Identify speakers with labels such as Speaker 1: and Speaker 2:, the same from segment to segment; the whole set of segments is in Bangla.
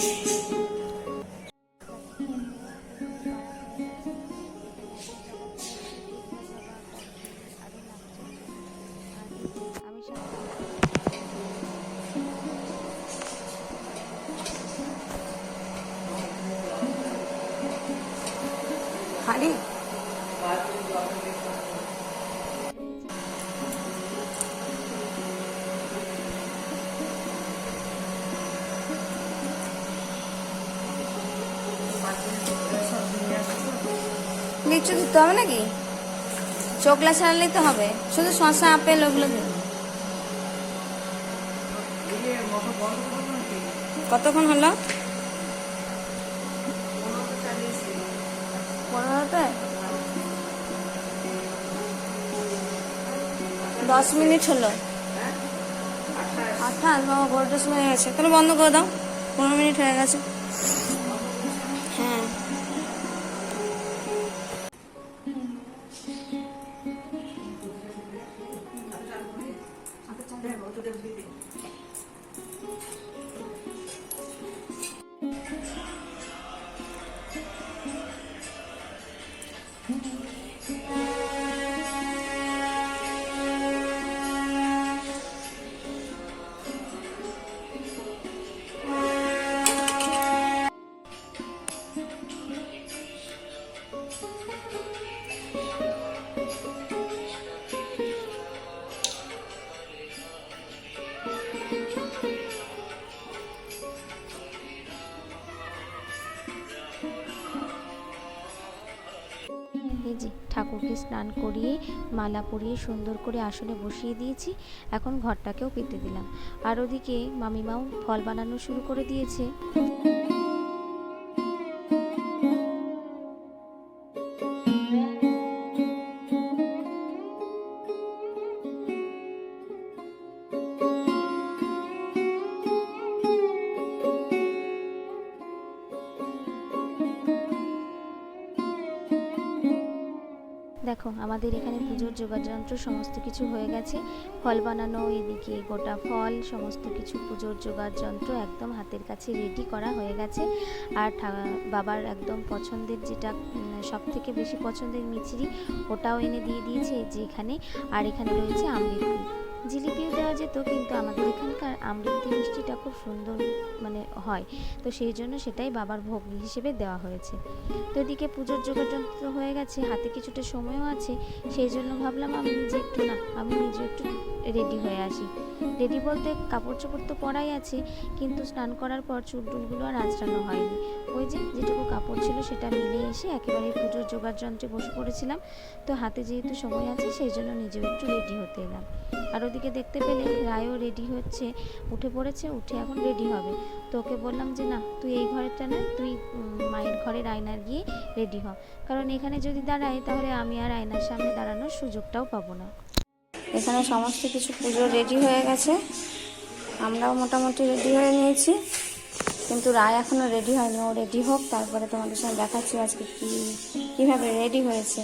Speaker 1: Thank you.
Speaker 2: লিচু দিতে হবে নাকি? চোখলা ছাড়ালেই তো হবে। শুধু শশা আপেল ওগুলো কতক্ষণ হলো? দশ মিনিট হলো। আঠাশ, বাবা বড়টার সময় হয়ে গেছে। তাহলে বন্ধ করে দাও। পনেরো মিনিট হয়ে গেছে।
Speaker 1: মালা পরিয়ে সুন্দর করে আসনে বসিয়ে দিয়েছি, এখন ঘরটাকেও পেতে দিলাম। আর ওদিকে মামিমাও ফল বানানো শুরু করে দিয়েছে। আমাদের এখানে পুজোর যোগাযন্ত্র সমস্ত কিছু হয়ে গেছে। ফল বানানো, এদিকে গোটা ফল, সমস্ত কিছু পুজোর যোগাযন্ত্র একদম হাতের কাছে রেডি করা হয়ে গেছে। আর বাবার একদম পছন্দের যেটা সব থেকে বেশি পছন্দের মিছিরি, ওটাও এনে দিয়ে দিয়েছে যেখানে। আর এখানে রয়েছে আমৃতি জিলিপিও দেওয়া যেত, কিন্তু আমাদের এখানকার আমৃতি মিষ্টিটা খুব সুন্দর মানে হয়। তো সেই জন্য সেটাই বাবার ভোগ হিসেবে দেওয়া হয়েছে। তো এদিকে পুজোর যোগাযন্ত্র হয়ে গেছে, হাতে কিছুটা সময়ও আছে। সেই জন্য ভাবলাম আমি নিজে একটু না, আমি নিজে একটু রেডি হয়ে আসি। রেডি বলতে কাপড় চোপড় তো পরাই আছে, কিন্তু স্নান করার পর চুল টুলগুলো আর আঁচড়ানো হয়নি। ওই যে যেটুকু কাপড় ছিল সেটা মিলে এসে একেবারে পুজোর যোগাযন্ত্রে বসে পড়েছিলাম। তো হাতে যেহেতু সময় আছে সেই জন্য নিজেও একটু রেডি হতে এলাম। আর ওদিকে দেখতে পেলে রায়ও রেডি হচ্ছে, উঠে পড়েছে, উঠে এখন রেডি হবে। তো ওকে বললাম যে, না, তুই এই ঘরেরটা না, তুই মায়ের ঘরের আয়নার গিয়ে রেডি হ। কারণ এখানে যদি দাঁড়াই তাহলে আমি আর আয়নার সামনে দাঁড়ানোর সুযোগটাও পাবো না।
Speaker 2: এখানে সমস্ত কিছু পুজো রেডি হয়ে গেছে। আমরাও মোটামুটি রেডি হয়ে নিয়েছি। কিন্তু রায় এখনও রেডি হয়নি। ও রেডি হোক, তারপরে তোমাদের সঙ্গে দেখাচ্ছি আজকে কী কীভাবে রেডি হয়েছে।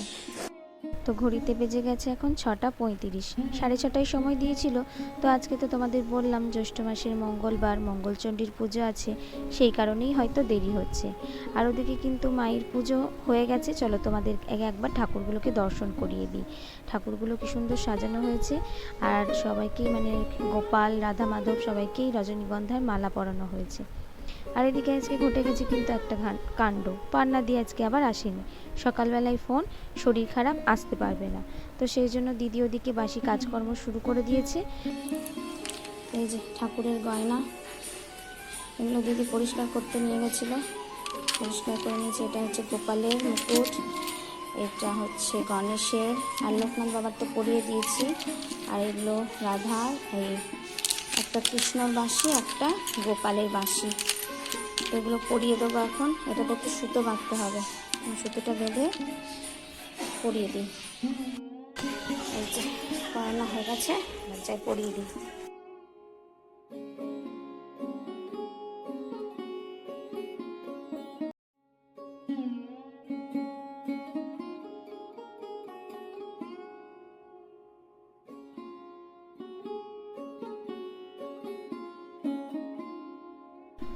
Speaker 1: তো ঘড়িতে বেজে গেছে এখন ছটা পঁয়ত্রিশ। সাড়ে ছটায় সময় দিয়েছিল, তো আজকে তো তোমাদের বললাম জ্যৈষ্ঠ মাসের মঙ্গলবার, মঙ্গলচণ্ডীর পুজো আছে, সেই কারণেই হয়তো দেরি হচ্ছে। আর ওদিকে কিন্তু মায়ের পুজো হয়ে গেছে, চলো তোমাদের একবার ঠাকুরগুলোকে দর্শন করিয়ে দিই। ঠাকুরগুলো কি সুন্দর সাজানো হয়েছে, আর সবাইকেই মানে গোপাল রাধা মাধব সবাইকেই রজনীগন্ধার মালা পরানো হয়েছে। আর এদিকে আজকে ঘটে গেছে কিন্তু একটা কাণ্ড। পান্না দিয়ে আজকে আবার আসেনি। সকালবেলায় ফোন, শরীর খারাপ, আসতে পারবে না। তো সেই জন্য দিদি ওদিকে বাসি কাজকর্ম শুরু করে দিয়েছে।
Speaker 2: এই যে ঠাকুরের গয়না, এগুলো দিদি পরিষ্কার করতে নিয়ে গেছিল। পরিষ্কার করে নিয়েছে, এটা হচ্ছে গোপালের মুকুট, এটা হচ্ছে গণেশের। আর লোকনাথ বাবার তো পরিয়ে দিয়েছি। আর এগুলো রাধার এই একটা কৃষ্ণর বাঁশি একটা গোপালের বাঁশি এগুলো পরিয়ে দেবো এখন। এটাতে একটু সুতো বাঁধতে হবে। সুতোটা বেঁধে পরিয়ে দিই। এই যে, পড়ানো হয়ে গেছে, এবার পরিয়ে দিই।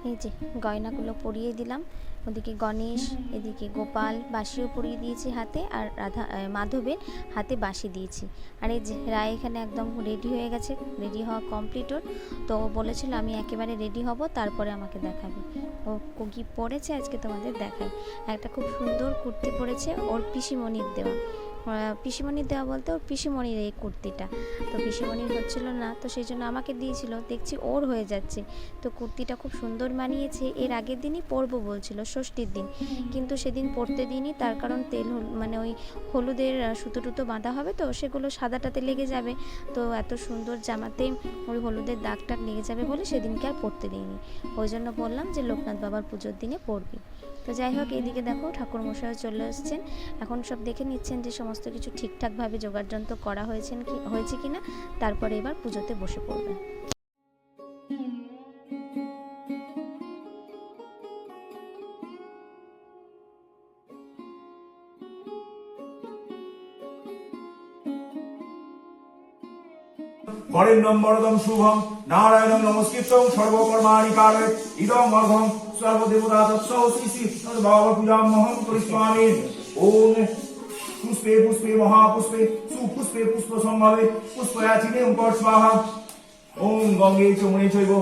Speaker 1: এই যে গয়নাগুলো পরিয়ে দিলাম। ওদিকে গণেশ, এদিকে গোপাল বাঁশিও পরিয়ে দিয়েছি হাতে আর রাধা মাধবের হাতে বাঁশি দিয়েছি। আর এই যে রায় এখানে একদম রেডি হয়ে গেছে, রেডি হওয়া কমপ্লিট ওর। তো বলেছিল আমি একেবারে রেডি হব, তারপরে আমাকে দেখাবে। ও কি পরেছে আজকে তোমাদের দেখাই। একটা খুব সুন্দর কুর্তি পরেছে ওর পিসিমণির দেওয়া। আহ, পিসিমণির দেওয়া বলতে ওর পিসিমণির এই কুর্তিটা। তো পিসিমণির হচ্ছিল না তো সেই জন্য আমাকে দিয়েছিল দেখছি ওর হয়ে যাচ্ছে। তো কুর্তিটা খুব সুন্দর মানিয়েছে এর আগের দিনই পরবো বলছিল ষষ্ঠীর দিন। কিন্তু সেদিন পরতে দিইনি তার কারণ তেল মানে ওই হলুদের সুতো টুতো বাঁধা হবে তো সেগুলো সাদাটাতে লেগে যাবে। তো এত সুন্দর জামাতে ওই হলুদের দাগ টাগ লেগে যাবে বলে সেদিনকে আর পরতে দিইনি। ওই জন্য বললাম যে লোকনাথ বাবার পুজোর দিনে পরবি। তো যাই হোক এদিকে দেখো ঠাকুর মশাই চলে এসছেন। এখন সব দেখে নিচ্ছেন যে সমস্ত কিছু ঠিকঠাকভাবে যোগাড়যন্ত্র করা হয়েছেন কি, হয়েছে কি না তারপরে এবার পুজোতে বসে পড়বে।
Speaker 3: বরেণ্যম বরদম শুভম, নারায়ণম নমস্কৃতম সর্বকর্মাণি ইদম অর্ঘম সর্বদেবতা তৎসৌ শ্রী শ্রী ভাব পূজামহম করিষ্যামি ওম পুষ্পে পুষ্পে মহাপুষ্পে সুপুষ্পে পুষ্প সম্ভাবে পুষ্পয়াচিনে উপর স্বাহা। ওম গঙ্গে চমনে চৈব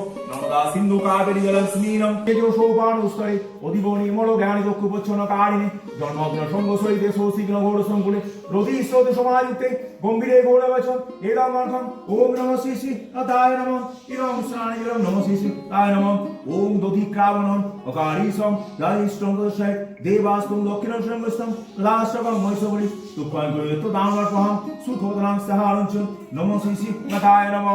Speaker 3: নর্মদা সিন্ধু কাবেরী জলম স্মিনম তেজো সোপান উস্তরে অদিব নির্মল জ্ঞান চক্ষু পচ্ছন্ন কারিণে জন্মগ্ন সঙ্গ সহিতে সৌশিগ্ন ঘোর সংকুলে রতি স্রোত সমাযুক্তে গম্ভীরে গৌর বচন এদম অর্ঘম ওম নম শ্রী শ্রী তায় নম ইদম স্নানে জলম নম শ্রী শ্রী তায় নম ওম দধি ক্রাবণম অকারীসম লালিষ্টম দশায় দেবাস্তম দক্ষিণম সঙ্গস্তম লাষ্টকম মৈশবলি তুফান করে তো দানবর্পহম সুখোদনাং সাহারঞ্চন নম শ্রী শ্রী তায় নম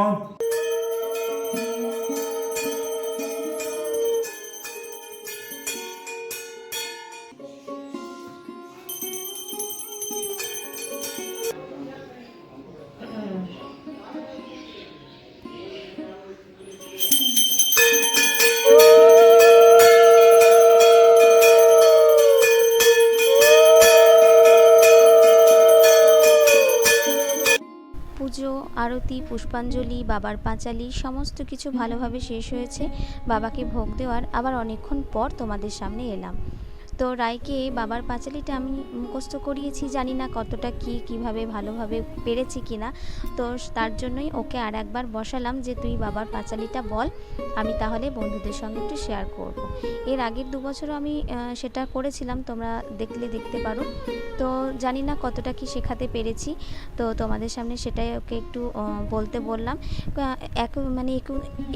Speaker 1: পুষ্পাঞ্জলি, বাবার পাঁচালি, সমস্ত কিছু ভালোভাবে শেষ হয়েছে। বাবাকে ভোগ দেওয়ার আবার অনেকক্ষণ পর তোমাদের সামনে এলাম। তো রায়কে বাবার পাঁচালিটা আমি মুখস্থ করিয়েছি, জানি না কতটা কি, কীভাবে ভালোভাবে পেরেছি কি না তো তার জন্যই ওকে আর একবার বসালাম যে, তুই বাবার পাঁচালিটা বল, আমি তাহলে বন্ধুদের সঙ্গে একটু শেয়ার করব। এর আগের দু বছরও আমি সেটা করেছিলাম, তোমরা দেখলে দেখতে পারো। তো জানি না কতটা কি শেখাতে পেরেছি, তো তোমাদের সামনে সেটাই ওকে একটু বলতে বললাম। এক মানে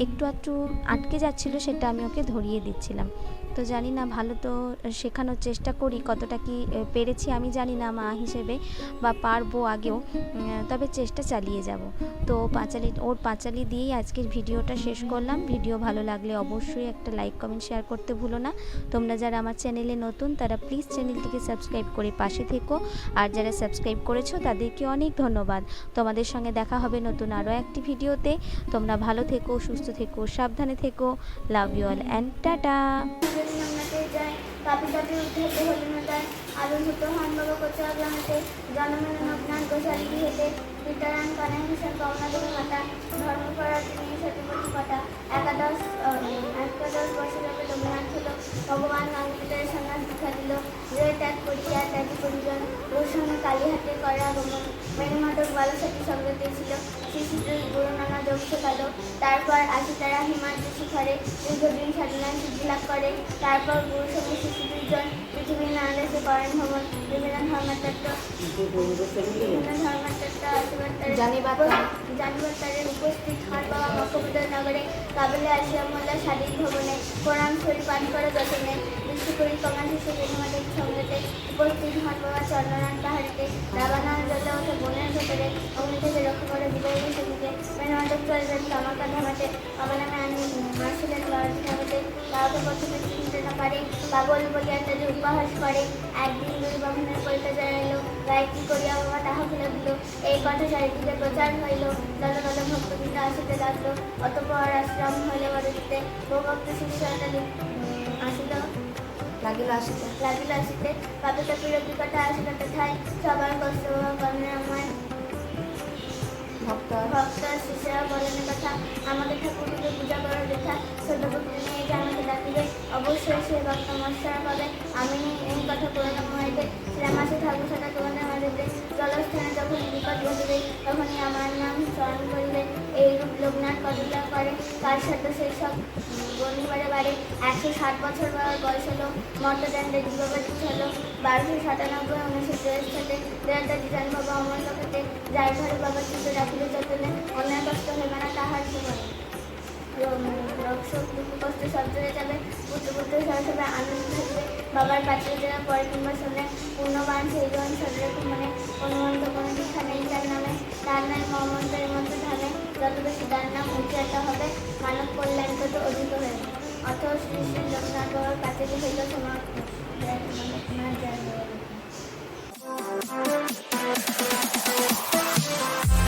Speaker 1: একটু একটু আটকে যাচ্ছিল, সেটা আমি ওকে ধরিয়ে দিচ্ছিলাম। তো জানি না, ভালো তো শেখানোর চেষ্টা করি কতটা কি পেরেছি আমি জানি না মা হিসেবে বা পারব আগেও তবে চেষ্টা চালিয়ে যাব। তো পাঁচালি, ওর পাঁচালি দিয়েই আজকের ভিডিওটা শেষ করলাম। ভিডিও ভালো লাগলে অবশ্যই একটা লাইক, কমেন্ট, শেয়ার করতে ভুলো না। তোমরা যারা আমার চ্যানেলে নতুন, তারা প্লিজ চ্যানেলটিকে সাবস্ক্রাইব করে পাশে থেকো। আর যারা সাবস্ক্রাইব করেছ, তাদেরকে অনেক ধন্যবাদ। তোমাদের সঙ্গে দেখা হবে নতুন আরও একটি ভিডিওতে। তোমরা ভালো থেকো, সুস্থ থেকো, সাবধানে থেকো। Love you all and tata
Speaker 4: যায় কাপি কাপি উঠে হলে না তাই আবির্ভূত হন বাবা কোচা গ্রামেতে জনমেন নগ্নান গোসালি হেঁটে বিতরান কানাই পাওনা দেবী মাতা ধর্মপরা তিনি সতীপতি পাতা একাদশ একাদশ বছর রবীন্দ্রনাথ হল ভগবান গঙ্গিতার সন্ন্যাস দীক্ষা দিল যে ত্যাগ করিয়া ত্যাগী পরিজন রোশন কালীহাটে করা গমন মেনুমাদক বালসাথী সঙ্গে দিয়েছিল। শিশুটি গুরু নানা যোগ শেখালো তারপর আসি তারা হিমাদ্রি শিখরে দীর্ঘদিন সাধনায় সিদ্ধি লাভ করে। তারপর গুরু সঙ্গে শিশু দুইজন পৃথিবীর নানা দেশে করেন ভ্রমণ। বিভিন্ন ধর্মতত্ত্ব বিভিন্ন ধর্মতত্ত্ব আশীর্বাদ
Speaker 1: জানিবার তারে।
Speaker 4: জানিবার তারে উপস্থিত হন বাবা মক্কবুদর নগরে। কাবিলে আসিয়া মোল্লা শারীর ভবনে কোরআন শরীফ পাঠ করে যতনে বিশ্ব করি কমান হিসেবে সঙ্গেতে উপস্থিত হন বাবা চন্দ্রনাথ পাহাড়িতে রাবানার জলে ওঠে বনের ভেতরে অগ্নি থেকে রক্ষা করে বিদায় সেদিকে মেনমাদক চলবেন কামাকা ধামাতে বাবা নামে আনি আসিলেন বাবাটি ধামাতে বাবাকে প্রথমে চিনতে না পারে পাগল বলিয়া তাদের উপহাস করে। একদিন দুই বামনের করিতে যাইল গায়ে করিয়া বাবা তাহা ফেলে দিল। এই কথা চারিদিকে প্রচার হইল। দল দল ভক্তবৃন্দ আসিতে লাগল। অতপর আশ্রম হইল বড়দিতে ভক্ত শিষ্যটা আসিল।
Speaker 1: লাগিল আসিতে।
Speaker 4: লাগিল আসিতে। পাপে তাপির কথা আসিল তথায় সবার কষ্ট কর্মে আমার
Speaker 2: ভক্ত
Speaker 4: ভক্ত শিষ্য বলেন কথা। আমাদের ঠাকুরকে পূজা করার যথা ছোটপুত্র নিয়ে যে আমাকে ডাকিবে। অবশ্যই সে ভক্ত মৎসরা পাবে। আমি এই কথা পুরানো মহাইতে শ্রীরামাসে ঠাকুর সাথে জলস্থানে যখন বিপদ ঘটিবে, তখনই আমার নাম স্মরণ করিবে। এই লোকনাথ কদলা করে। তার সাথে সেই সব বন্ধুবারে বাড়ি। একশো ষাট বছর বয়স হলো। মর্তদণ্ডে জীববাদী হলো। বারোশো সাতানব্বই উনিশশো দেড়টা ডিজাইন বাবা অমর লোকেতে যার ঘরে বাবা চিত্র রাখিলে যতনে অন্যায় কষ্ট হবে না তাহার জীবনে। কষ্ট সব চলে যাবে পুত্র পুত্র সব আনন্দ থাকবে, বাবার পাত্রে যারা পরে কিংবা শোনে পূর্ণবান সেইজন সদরকম মানে অনুমন্ত কোনো শিক্ষা নেই তার নামে, তার নাম মহমন্তের মতো ধামে যত বেশি তার নাম উচ্চারিত হবে, মানব কল্যাণ তত অধিক হবে অত শ্রী শ্রী লোকনাথ বাবার কাছে হইল সমাপ্ত Thank you.